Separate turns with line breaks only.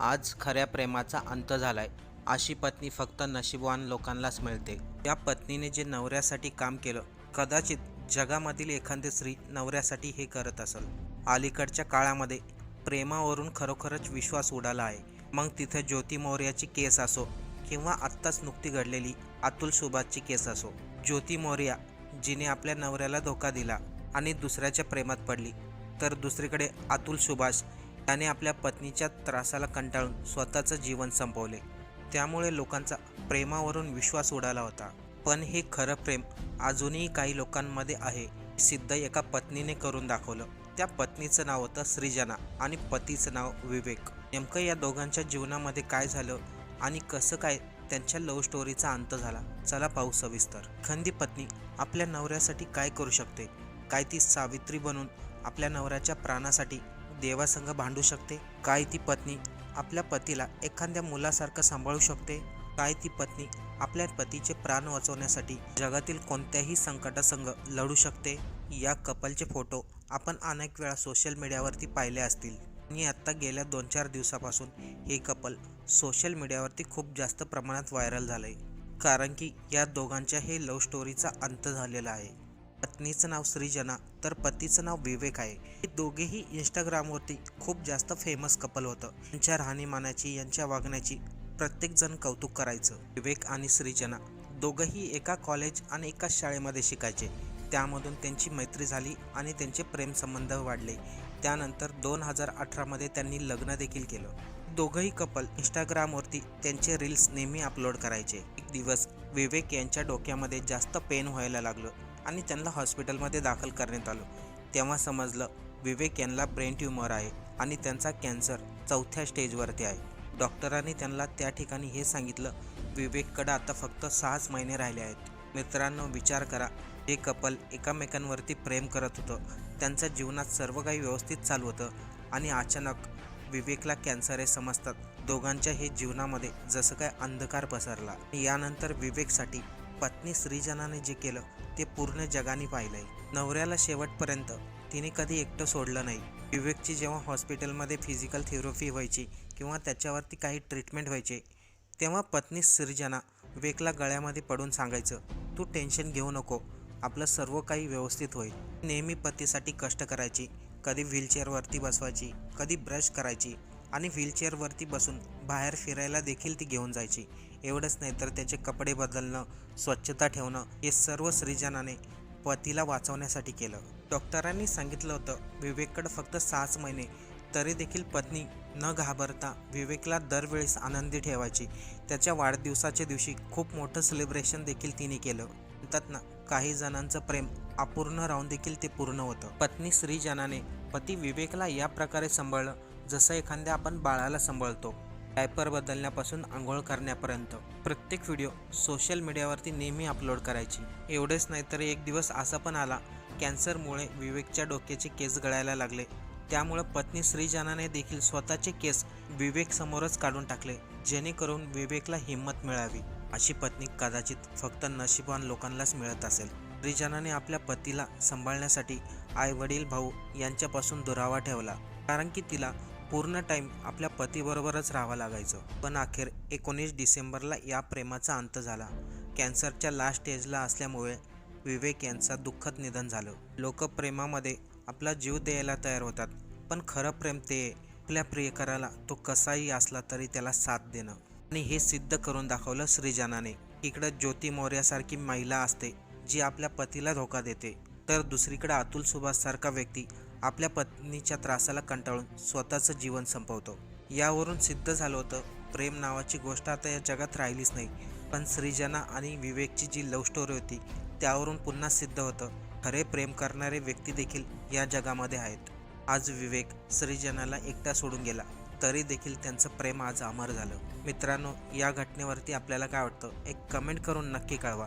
आज खऱ्या प्रेमाचा अंत झालाय. अशी पत्नी फक्त नशीबवान लोकांनाच मिळते. त्या पत्नीने जे नवऱ्यासाठी काम केलं कदाचित जगामधील एखादी स्त्री नवऱ्यासाठी हे करत असेल. अलीकडच्या काळामध्ये प्रेमावरून खरोखरच विश्वास उडाला आहे. मग तिथे ज्योती मौर्याची केस असो किंवा आत्ताच नुकती घडलेली अतुल सुभाषची केस असो ज्योती मौर्या जिने आपल्या नवऱ्याला धोका दिला आणि दुसऱ्याच्या प्रेमात पडली तर दुसरीकडे अतुल सुभाष त्याने आपल्या पत्नीच्या त्रासाला कंटाळून स्वतःचं जीवन संपवले. त्यामुळे लोकांचा प्रेमावरून विश्वास उडाला होता. पण हे खरं प्रेम अजूनही काही लोकांमध्ये आहे सिद्ध एका पत्नीने करून दाखवलं. त्या पत्नीचं नाव होतं सृजना आणि पतीचं नाव विवेक. नेमकं या दोघांच्या जीवनामध्ये काय झालं आणि कसं काय त्यांच्या लव्ह स्टोरीचा अंत झाला? चला पाहू सविस्तर. खंदी पत्नी आपल्या नवऱ्यासाठी काय करू शकते? काय ती सावित्री बनून आपल्या नवऱ्याच्या प्राणासाठी देवासंग भांडू शकते? काय ती पत्नी आपल्या पतीला एखाद्या मुलासारखं सांभाळू शकते? काय ती पत्नी आपल्या पतीचे प्राण वाचवण्यासाठी जगातील कोणत्याही संकटासंग लढू शकते? या कपलचे फोटो आपण अनेक वेळा सोशल मीडियावरती पाहिले असतील. आणि आत्ता गेल्या दोन चार दिवसापासून हे कपल सोशल मीडियावरती खूप जास्त प्रमाणात व्हायरल झालं आहे कारण की या दोघांच्या हे लव्ह स्टोरीचा अंत झालेला आहे. पत्नीचं नाव सृजना तर पतीचं नाव विवेक आहे. हे दोघेही इंस्टाग्रामवरती खूप जास्त फेमस कपल होतं. यांच्या राहणीमानाची यांच्या वागण्याची प्रत्येकजण कौतुक करायचं. विवेक आणि सृजना दोघंही एका कॉलेज आणि एका शाळेमध्ये शिकायचे. त्यामधून त्यांची मैत्री झाली आणि त्यांचे प्रेमसंबंध वाढले. त्यानंतर दोन हजार अठरामध्ये त्यांनी लग्न देखील केलं. दोघंही कपल इंस्टाग्रामवरती त्यांचे रील्स नेहमी अपलोड करायचे. एक दिवस विवेक यांच्या डोक्यामध्ये जास्त पेन व्हायला लागलं. आणि त्यांना हॉस्पिटलमध्ये दाखल करण्यात आलं. तेव्हा समजलं विवेक यांना ब्रेन ट्यूमर आहे आणि त्यांचा कॅन्सर चौथ्या स्टेजवरती आहे. डॉक्टरांनी त्यांना त्या ठिकाणी हे सांगितलं विवेककडं आता फक्त सहाच महिने राहिले आहेत. मित्रांनो विचार करा. हे कपल एकामेकांवरती प्रेम करत होतं. त्यांच्या जीवनात सर्व काही व्यवस्थित चालू होतं आणि अचानक विवेकला कॅन्सर हे समजतात. दोघांच्या हे जीवनामध्ये जसं काय अंधकार पसरला. यानंतर विवेकसाठी पत्नी श्रीजनाने जे केलं ते पूर्ण जगाने पाहिलंय. नवऱ्याला शेवटपर्यंत तिने कधी एकटं सोडलं नाही. विवेकची जेव्हा हॉस्पिटलमध्ये फिजिकल थेरपी व्हायची किंवा त्याच्यावरती काही ट्रीटमेंट व्हायचे तेव्हा पत्नी सृजना विवेकला गळ्यामध्ये पडून सांगायचं तू टेन्शन घेऊ नको. आपलं सर्व काही व्यवस्थित होईल. नेहमी पतीसाठी कष्ट करायची कधी व्हीलचेअरवरती बसवायची कधी ब्रश करायची. आणि व्हीलचेअरवरती बसून बाहेर फिरायला देखील ती घेऊन जायची. एवढंच नाही तर त्याचे कपडे बदलणं स्वच्छता ठेवणं हे सर्व सृजनाने पतीला वाचवण्यासाठी केलं. डॉक्टरांनी सांगितलं होतं विवेककडं फक्त सहाच महिने तरी देखील पत्नी न घाबरता विवेकला दरवेळेस आनंदी ठेवायची. त्याच्या वाढदिवसाच्या दिवशी खूप मोठं सेलिब्रेशन देखील तिने केलं. म्हणतात ना काही जणांचं प्रेम अपूर्ण राहून देखील ते पूर्ण होतं. पत्नी श्रीजनाने पती विवेकला या प्रकारे सांभाळलं. जसं एखाद्या आपण बाळाला सांभाळतो डायपर बदलण्यापासून आंघोळ करण्यापर्यंत. प्रत्येक व्हिडिओ सोशल मीडियावरती नेहमी अपलोड करायची. एवढेच नाही तर एक दिवस असा पण आला कॅन्सरमुळे विवेकच्या डोक्याचे केस गळायला लागले. त्यामुळे पत्नी श्रीजनाने देखील स्वतःचे केस विवेक समोरच काढून टाकले जेणेकरून विवेकला हिंमत मिळावी. अशी पत्नी कदाचित फक्त नशिबवान लोकांनाच मिळत असेल. श्रीजनाने आपल्या पतीला सांभाळण्यासाठी आई वडील भाऊ यांच्यापासून दुरावा ठेवला. कारण की तिला पूर्ण टाईम आपल्या पतीबरोबरच राहावं लागायचं. पण अखेर एकोणीस डिसेंबरला या प्रेमाचा अंत झाला. कॅन्सरच्या लास्ट स्टेजला असल्यामुळे विवेक यांचा दुःखद निधन झालं. लोक प्रेमामध्ये आपला जीव द्यायला तयार होतात पण खरं प्रेम ते आपल्या प्रियकराला तो कसाही असला तरी त्याला साथ देणं. आणि हे सिद्ध करून दाखवलं श्रीजनाने. इकडं ज्योती मौर्यासारखी महिला असते जी आपल्या पतीला धोका देते. तर दुसरीकडे अतुल सुभाषसारखा व्यक्ती आपल्या पत्नीच्या त्रासाला कंटाळून स्वतःचं जीवन संपवतो. यावरून सिद्ध झालं होतं प्रेम नावाची गोष्ट आता या जगात राहिलीच नाही. पण श्रीजना आणि विवेकची जी लव्ह स्टोरी होती त्यावरून पुन्हा सिद्ध होतं खरे प्रेम करणारे व्यक्ती देखील या जगामध्ये आहेत. आज विवेक श्रीजनाला एकटा सोडून गेला तरी देखील त्यांचं प्रेम आज अमर झालं. मित्रांनो या घटनेवरती आपल्याला काय वाटतं? एक कमेंट करून नक्की कळवा.